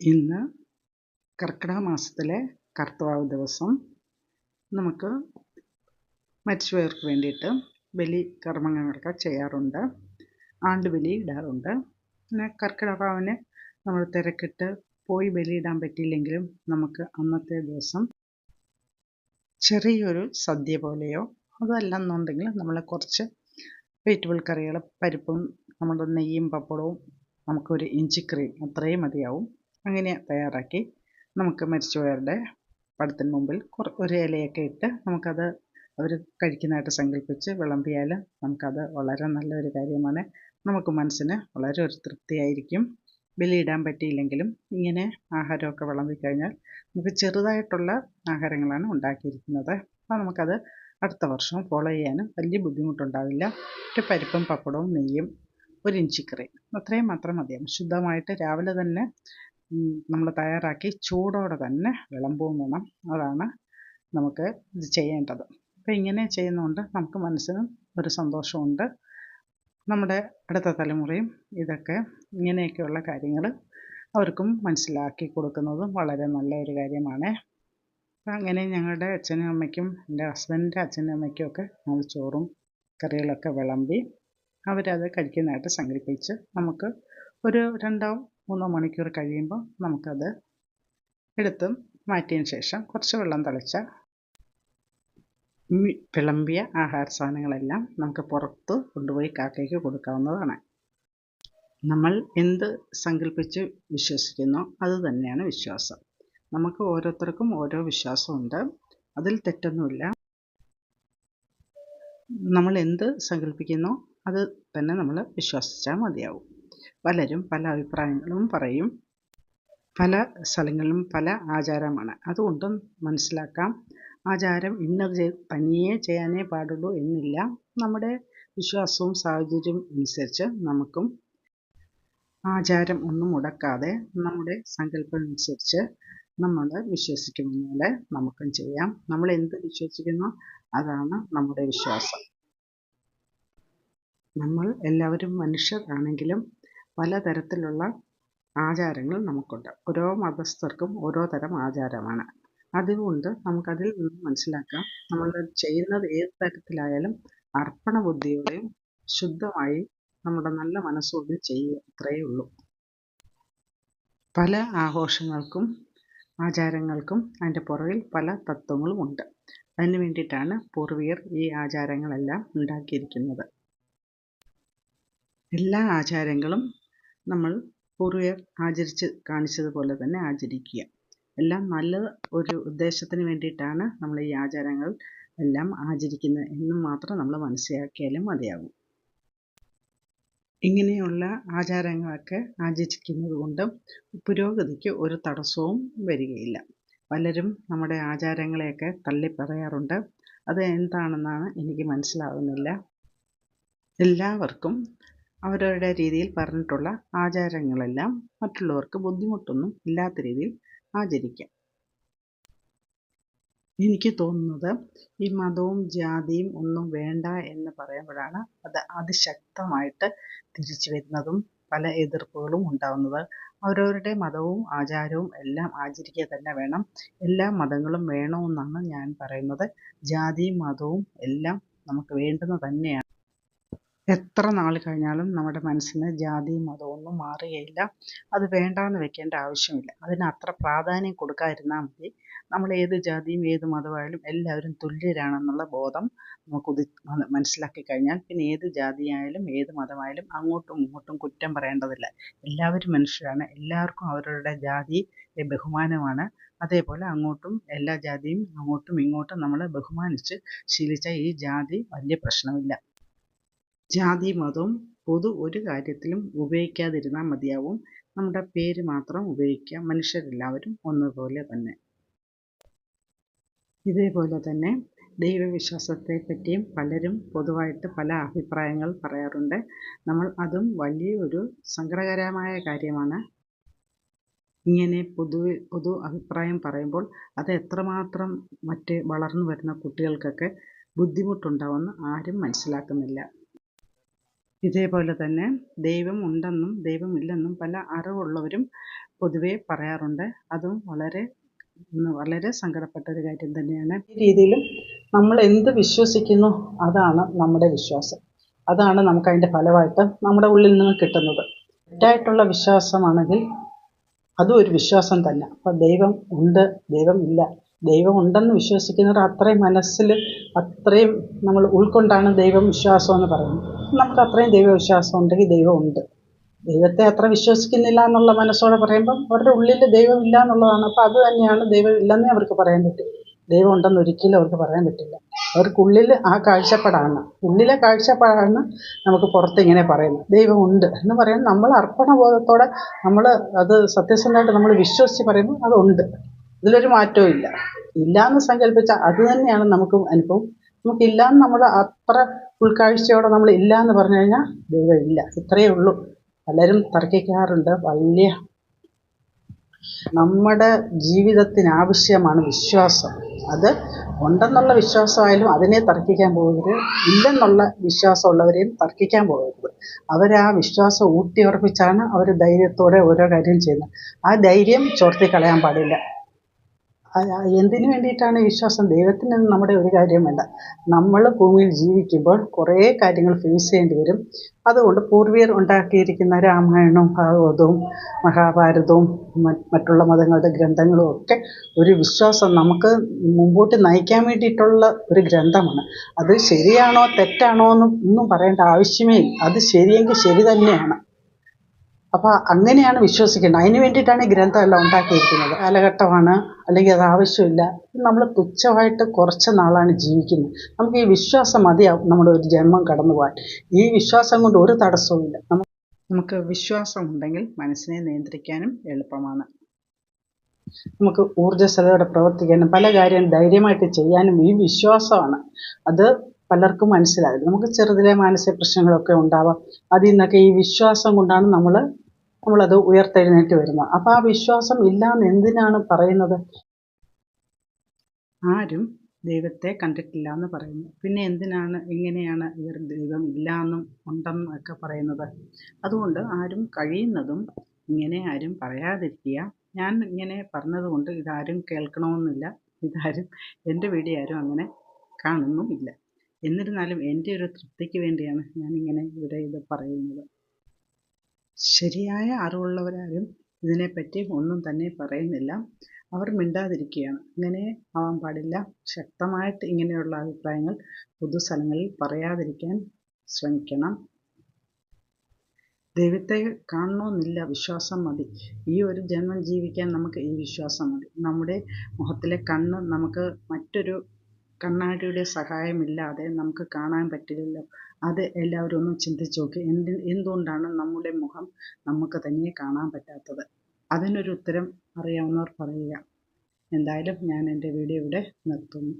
ഇന്ന് കർക്കിടക മാസത്തിലെ കർത്തവാവ് ദിവസം. നമുക്ക് മരിച്ചുപോയവർക്ക് വേണ്ടിയിട്ട് ബലി കർമ്മങ്ങളൊക്കെ ചെയ്യാറുണ്ട്. ആണ്ടുബലി ഇടാറുണ്ട്. പിന്നെ കർക്കിടകാവിന് നമ്മൾ തിരക്കിട്ട് പോയി ബലിയിടാൻ പറ്റിയില്ലെങ്കിലും നമുക്ക് അന്നത്തെ ദിവസം ചെറിയൊരു സദ്യ പോലെയോ അതല്ലെന്നുണ്ടെങ്കിൽ നമ്മൾ കുറച്ച് വെജിറ്റബിൾ കറികൾ പരിപ്പും നമ്മുടെ നെയ്യും പപ്പടവും നമുക്കൊരു ഇഞ്ചിക്കറി അത്രയും മതിയാവും. അങ്ങനെ തയ്യാറാക്കി നമുക്ക് മരിച്ചുപോയവരുടെ പടത്തിന് മുമ്പിൽ ഒരു ഇലയൊക്കെ ഇട്ട് നമുക്കത് അവർ കഴിക്കുന്നതായിട്ട് സങ്കല്പിച്ച് വിളമ്പിയാൽ നമുക്കത് വളരെ നല്ലൊരു കാര്യമാണ്. നമുക്ക് മനസ്സിന് വളരെ ഒരു തൃപ്തിയായിരിക്കും. ബലിയിടാൻ പറ്റിയില്ലെങ്കിലും ഇങ്ങനെ ആഹാരമൊക്കെ വിളമ്പിക്കഴിഞ്ഞാൽ നമുക്ക് ചെറുതായിട്ടുള്ള ആഹാരങ്ങളാണ് ഉണ്ടാക്കിയിരിക്കുന്നത്. അപ്പോൾ നമുക്കത് അടുത്ത വർഷം ഫോളോ ചെയ്യാനും വലിയ ബുദ്ധിമുട്ടുണ്ടാവില്ല. ഒരു പരിപ്പും പപ്പടവും നെയ്യും ഒരു ഇഞ്ചിക്കറി അത്രയും മാത്രം മതിയാവും ശുദ്ധമായിട്ട് രാവിലെ തന്നെ നമ്മൾ തയ്യാറാക്കി ചൂടോടെ തന്നെ വിളമ്പുകയും വേണം. അതാണ് നമുക്ക് ഇത് ചെയ്യേണ്ടത്. അപ്പോൾ ഇങ്ങനെ ചെയ്യുന്നതുകൊണ്ട് നമുക്ക് മനസ്സിനും ഒരു സന്തോഷമുണ്ട് നമ്മുടെ അടുത്ത തലമുറയും ഇതൊക്കെ ഇങ്ങനെയൊക്കെയുള്ള കാര്യങ്ങൾ അവർക്കും മനസ്സിലാക്കി കൊടുക്കുന്നതും വളരെ നല്ല ഒരു കാര്യമാണ് അങ്ങനെ ഞങ്ങളുടെ അച്ഛനും അമ്മയ്ക്കും എന്റെ ഹസ്ബൻഡിന്റെ അച്ഛനും അമ്മയ്ക്കും ഒക്കെ ഞങ്ങൾ ചോറും കറികളൊക്കെ വിളമ്പി അവരത് കഴിക്കുന്നതായിട്ട് സങ്കല്പിച്ച് നമുക്ക് ഒരു രണ്ടോ മൂന്നോ മണിക്കൂർ കഴിയുമ്പോൾ നമുക്കത് എടുത്ത് മാറ്റിയതിന് ശേഷം കുറച്ച് വെള്ളം തളിച്ച വിളമ്പിയ ആഹാര സാധനങ്ങളെല്ലാം നമുക്ക് പുറത്ത് കൊണ്ടുപോയി കാക്കയ്ക്ക് കൊടുക്കാവുന്നതാണ്. നമ്മൾ എന്ത് സങ്കല്പിച്ച് വിശ്വസിക്കുന്നോ അത് തന്നെയാണ് വിശ്വാസം. നമുക്ക് ഓരോരുത്തർക്കും ഓരോ വിശ്വാസമുണ്ട്. അതിൽ തെറ്റൊന്നുമില്ല. നമ്മൾ എന്ത് സങ്കല്പിക്കുന്നോ അത് തന്നെ നമ്മൾ വിശ്വസിച്ചാൽ മതിയാവും. പലരും പല അഭിപ്രായങ്ങളും പറയും. പല സ്ഥലങ്ങളിലും പല ആചാരമാണ്. അതുകൊണ്ടും മനസ്സിലാക്കാം. ആചാരം ഇന്നത് തനിയെ ചെയ്യാനേ പാടുള്ളൂ എന്നില്ല. നമ്മുടെ വിശ്വാസവും സാഹചര്യവും അനുസരിച്ച് നമുക്കും ആചാരം ഒന്നും മുടക്കാതെ നമ്മുടെ സങ്കല്പം അനുസരിച്ച് നമ്മൾ വിശ്വസിക്കുന്ന പോലെ നമുക്കും ചെയ്യാം. നമ്മൾ എന്ത് വിശ്വസിക്കുന്നോ അതാണ് നമ്മുടെ വിശ്വാസം. നമ്മൾ എല്ലാവരും മനുഷ്യർ ആണെങ്കിലും പലതരത്തിലുള്ള ആചാരങ്ങൾ നമുക്കുണ്ട്. ഓരോ മതസ്ഥർക്കും ഓരോ തരം ആചാരമാണ്. അതുകൊണ്ട് നമുക്കതിൽ നിന്ന് മനസ്സിലാക്കാം. നമ്മൾ ചെയ്യുന്നത് ഏത് തരത്തിലായാലും അർപ്പണ ബുദ്ധിയോടെയും ശുദ്ധമായി നമ്മുടെ നല്ല മനസ്സോടെ ചെയ്യുക അത്രയേ ഉള്ളൂ. പല ആഘോഷങ്ങൾക്കും ആചാരങ്ങൾക്കും അതിന്റെ പുറകിൽ പല തത്വങ്ങളും ഉണ്ട്. അതിന് വേണ്ടിയിട്ടാണ് പൂർവികർ ഈ ആചാരങ്ങളെല്ലാം ഉണ്ടാക്കിയിരിക്കുന്നത്. എല്ലാ ആചാരങ്ങളും നമ്മൾ പൂർവികർ ആചരിച്ച് കാണിച്ചതുപോലെ തന്നെ ആചരിക്കുക. എല്ലാം നല്ല ഒരു ഉദ്ദേശത്തിന് വേണ്ടിയിട്ടാണ് നമ്മൾ ഈ ആചാരങ്ങൾ എല്ലാം ആചരിക്കുന്നത് എന്ന് മാത്രം നമ്മൾ മനസ്സിലാക്കിയാലും മതിയാകും ഇങ്ങനെയുള്ള ആചാരങ്ങളൊക്കെ ആചരിക്കുന്നത് കൊണ്ട് പുരോഗതിക്ക് ഒരു തടസ്സവും വരികയില്ല. പലരും നമ്മുടെ ആചാരങ്ങളെയൊക്കെ തള്ളിപ്പറയാറുണ്ട്. അത് എന്താണെന്നാണ് എനിക്ക് മനസ്സിലാകുന്നില്ല എല്ലാവർക്കും അവരവരുടെ രീതിയിൽ പറഞ്ഞിട്ടുള്ള ആചാരങ്ങളെല്ലാം മറ്റുള്ളവർക്ക് ബുദ്ധിമുട്ടൊന്നും ഇല്ലാത്ത രീതിയിൽ ആചരിക്കാം. എനിക്ക് തോന്നുന്നത് ഈ മതവും ജാതിയും ഒന്നും വേണ്ട എന്ന് പറയുമ്പോഴാണ് അത് അതിശക്തമായിട്ട് തിരിച്ചു വരുന്നതും പല എതിർപ്പുകളും ഉണ്ടാകുന്നത് അവരവരുടെ മതവും ആചാരവും എല്ലാം ആചരിക്കുക തന്നെ വേണം. എല്ലാ മതങ്ങളും വേണമെന്നാണ് ഞാൻ പറയുന്നത്. ജാതിയും മതവും എല്ലാം നമുക്ക് വേണ്ടുന്നത് തന്നെയാണ്. എത്ര നാൾ കഴിഞ്ഞാലും നമ്മുടെ മനസ്സിന് ജാതിയും മതമൊന്നും മാറുകയില്ല. അത് വേണ്ടാന്ന് വെക്കേണ്ട ആവശ്യമില്ല. അതിന് അത്ര പ്രാധാന്യം കൊടുക്കാതിരുന്നാൽ മതി. നമ്മൾ ഏത് ജാതിയും ഏത് മതമായാലും എല്ലാവരും തുല്യരാണെന്നുള്ള ബോധം നമുക്ക് ഉദി മനസ്സിലാക്കി കഴിഞ്ഞാൽ പിന്നെ ഏത് ജാതിയായാലും ഏത് മതമായാലും അങ്ങോട്ടും ഇങ്ങോട്ടും കുറ്റം പറയേണ്ടതില്ല. എല്ലാവരും മനുഷ്യരാണ്. എല്ലാവർക്കും അവരുടെ ജാതി ബഹുമാനമാണ്. അതേപോലെ അങ്ങോട്ടും എല്ലാ ജാതിയും അങ്ങോട്ടും ഇങ്ങോട്ടും നമ്മൾ ബഹുമാനിച്ച് ശീലിച്ചാൽ ഈ ജാതി വലിയ പ്രശ്നമില്ല. ജാതി മതവും പൊതു ഒരു കാര്യത്തിലും ഉപയോഗിക്കാതിരുന്നാൽ മതിയാവും. നമ്മുടെ പേര് മാത്രം ഉപയോഗിക്കുക മനുഷ്യരെല്ലാവരും ഒന്നുപോലെ തന്നെ. ഇതേപോലെ തന്നെ ദൈവവിശ്വാസത്തെ പറ്റിയും പലരും പൊതുവായിട്ട് പല അഭിപ്രായങ്ങൾ പറയാറുണ്ട്. നമ്മൾ അതും വലിയൊരു സങ്കടകരമായ കാര്യമാണ്. ഇങ്ങനെ പൊതു പൊതു അഭിപ്രായം പറയുമ്പോൾ അത് എത്രമാത്രം മറ്റ് വളർന്നു വരുന്ന കുട്ടികൾക്കൊക്കെ ബുദ്ധിമുട്ടുണ്ടാവുമെന്ന് ആരും മനസ്സിലാക്കുന്നില്ല. ഇതേപോലെ തന്നെ ദൈവം ഉണ്ടെന്നും ദൈവമില്ലെന്നും പല അറിവുള്ളവരും പൊതുവേ പറയാറുണ്ട്. അതും വളരെ വളരെ സങ്കടപ്പെട്ട ഒരു കാര്യം തന്നെയാണ്. ഈ രീതിയിലും നമ്മൾ എന്ത് വിശ്വസിക്കുന്നു അതാണ് നമ്മുടെ വിശ്വാസം. അതാണ് നമുക്ക് അതിന്റെ ഫലമായിട്ട് നമ്മുടെ ഉള്ളിൽ നിന്ന് കിട്ടുന്നത്. തെറ്റായിട്ടുള്ള വിശ്വാസമാണെങ്കിൽ അതും ഒരു വിശ്വാസം തന്നെ. അപ്പം ദൈവം ഉണ്ട് ദൈവം ഇല്ല. ദൈവം ഉണ്ടെന്ന് വിശ്വസിക്കുന്നവർ അത്രയും മനസ്സിൽ അത്രയും നമ്മൾ ഉൾക്കൊണ്ടാണ് ദൈവം വിശ്വാസം എന്ന് പറയുന്നത്. നമുക്ക് അത്രയും ദൈവവിശ്വാസം ഉണ്ടെങ്കിൽ ദൈവമുണ്ട് ദൈവത്തെ അത്ര വിശ്വസിക്കുന്നില്ല എന്നുള്ള മനസ്സോടെ പറയുമ്പം അവരുടെ ഉള്ളിൽ ദൈവം ഇല്ല എന്നുള്ളതാണ്. അപ്പോൾ അത് തന്നെയാണ് ദൈവം ഇല്ലെന്നേ അവർക്ക് പറയാൻ പറ്റും. ദൈവം ഉണ്ടെന്ന് ഒരിക്കലും അവർക്ക് പറയാൻ പറ്റില്ല. അവർക്കുള്ളിൽ ആ കാഴ്ചപ്പാടാണ്. ഉള്ളിലെ കാഴ്ചപ്പാടാണ് നമുക്ക് പുറത്ത് ഇങ്ങനെ പറയുന്നത്. ദൈവം ഉണ്ട് എന്ന് പറയാൻ നമ്മൾ അർപ്പണബോധത്തോടെ നമ്മൾ അത് സത്യസന്ധമായിട്ട് നമ്മൾ വിശ്വസിച്ച് പറയുമ്പോൾ അതുണ്ട് ഇതിലൊരു മാറ്റവും ഇല്ല. ഇല്ല എന്ന് സങ്കല്പിച്ചാൽ അത് തന്നെയാണ് നമുക്ക് അനുഭവം. നമുക്കില്ലാന്ന് നമ്മൾ അത്ര ഉൾക്കാഴ്ചയോടെ നമ്മൾ ഇല്ല എന്ന് പറഞ്ഞു കഴിഞ്ഞാൽ ദൈവം ഇല്ല. ഇത്രയേ ഉള്ളൂ. പലരും തർക്കിക്കാറുണ്ട്. വലിയ നമ്മുടെ ജീവിതത്തിന് ആവശ്യമാണ് വിശ്വാസം. അത് ഉണ്ടെന്നുള്ള വിശ്വാസമായാലും അതിനെ തർക്കിക്കാൻ പോകരുത്. ഇല്ലെന്നുള്ള വിശ്വാസമുള്ളവരെയും തർക്കിക്കാൻ പോകരുത്. അവർ ആ വിശ്വാസം ഊട്ടിയുറപ്പിച്ചാണ് അവർ ധൈര്യത്തോടെ ഓരോ കാര്യം ചെയ്യുന്നത്. ആ ധൈര്യം ചോർത്തി കളയാൻ പാടില്ല. എന്തിനു വേണ്ടിയിട്ടാണ് വിശ്വാസം? ദൈവത്തിന് നമ്മുടെ ഒരു കാര്യമല്ല നമ്മൾ ഭൂമിയിൽ ജീവിക്കുമ്പോൾ കുറേ കാര്യങ്ങൾ ഫേസ് ചെയ്യേണ്ടി വരും. അതുകൊണ്ട് പൂർവികർ ഉണ്ടാക്കിയിരിക്കുന്ന രാമായണവും ഭാഗവതവും മഹാഭാരതവും മറ്റുള്ള മതങ്ങളുടെ ഗ്രന്ഥങ്ങളും ഒക്കെ ഒരു വിശ്വാസം നമുക്ക് മുമ്പോട്ട് നയിക്കാൻ വേണ്ടിയിട്ടുള്ള ഒരു ഗ്രന്ഥമാണ്. അത് ശരിയാണോ തെറ്റാണോ എന്നും ഒന്നും പറയേണ്ട ആവശ്യമേ അത് ശരിയെങ്കിൽ ശരി തന്നെയാണ്. അപ്പോൾ അങ്ങനെയാണ് വിശ്വസിക്കേണ്ടത്. അതിന് വേണ്ടിയിട്ടാണ് ഈ ഗ്രന്ഥമെല്ലാം ഉണ്ടാക്കിയിരിക്കുന്നത്. കാലഘട്ടമാണ് അല്ലെങ്കിൽ അത് ആവശ്യമില്ല. നമ്മൾ തുച്ഛമായിട്ട് കുറച്ച് നാളാണ് ജീവിക്കുന്നത്. നമുക്ക് ഈ വിശ്വാസം മതിയാവും നമ്മുടെ ഒരു ജന്മം കടന്നു പോകാൻ ഈ വിശ്വാസം കൊണ്ട് ഒരു തടസ്സവുമില്ല നമുക്ക് വിശ്വാസം ഉണ്ടെങ്കിൽ മനസ്സിനെ നിയന്ത്രിക്കാനും എളുപ്പമാണ്. നമുക്ക് ഊർജസ്വലതയോടെ പ്രവർത്തിക്കാനും പല കാര്യം ധൈര്യമായിട്ട് ചെയ്യാനും ഈ വിശ്വാസമാണ്. അത് പലർക്കും മനസ്സിലാകില്ല നമുക്ക് ചെറുതിലെ മാനസിക പ്രശ്നങ്ങളൊക്കെ ഉണ്ടാവാം. അതിൽ നിന്നൊക്കെ ഈ വിശ്വാസം കൊണ്ടാണ് നമ്മൾ നമ്മളത് ഉയർത്തെഴുന്നേറ്റ് വരുന്നത്. അപ്പോൾ ആ വിശ്വാസം ഇല്ലാന്ന് എന്തിനാണ് പറയുന്നത്? ആരും ദൈവത്തെ കണ്ടിട്ടില്ല എന്ന് പറയുന്നു. പിന്നെ എന്തിനാണ് എങ്ങനെയാണ് ഇവർ ദൈവം ഇല്ല എന്നും ഉണ്ടെന്നും ഒക്കെ പറയുന്നത്? അതുകൊണ്ട് ആരും കഴിയുന്നതും ഇങ്ങനെ ആരും പറയാതിരിക്കുക. ഞാൻ ഇങ്ങനെ പറഞ്ഞതുകൊണ്ട് ഇതാരും കേൾക്കണമെന്നില്ല. ഇതാരും എന്റെ വീഡിയോ ആരും അങ്ങനെ കാണുന്നുമില്ല. എന്നിരുന്നാലും എന്റെ ഒരു തൃപ്തിക്ക് വേണ്ടിയാണ് ഞാനിങ്ങനെ ഇവിടെ ഇത് പറയുന്നത്. ശരിയായ അറിവുള്ളവരാരും ഇതിനെപ്പറ്റി ഒന്നും തന്നെ പറയുന്നില്ല. അവർ മിണ്ടാതിരിക്കുകയാണ്. ഇങ്ങനെ ആവാൻ പാടില്ല. ശക്തമായിട്ട് ഇങ്ങനെയുള്ള അഭിപ്രായങ്ങൾ പൊതുസ്ഥലങ്ങളിൽ പറയാതിരിക്കാൻ ശ്രമിക്കണം. ദൈവത്തെ കാണണമെന്നില്ല വിശ്വാസം മതി. ഈ ഒരു ജന്മം ജീവിക്കാൻ നമുക്ക് ഈ വിശ്വാസം മതി. നമ്മുടെ മുഖത്തിലെ കണ്ണ് നമുക്ക് മറ്റൊരു കണ്ണാടിയുടെ സഹായമില്ലാതെ നമുക്ക് കാണാൻ പറ്റില്ലല്ലോ. അത് എല്ലാവരും ഒന്ന് ചിന്തിച്ച് നോക്കി. എന്ത് എന്തുകൊണ്ടാണ് നമ്മുടെ മുഖം നമുക്ക് തന്നെ കാണാൻ പറ്റാത്തത്? അതിനൊരു ഉത്തരം അറിയാവുന്നവർ പറയുക. എന്തായാലും ഞാൻ എന്റെ വീഡിയോ ഇവിടെ നിർത്തുന്നു.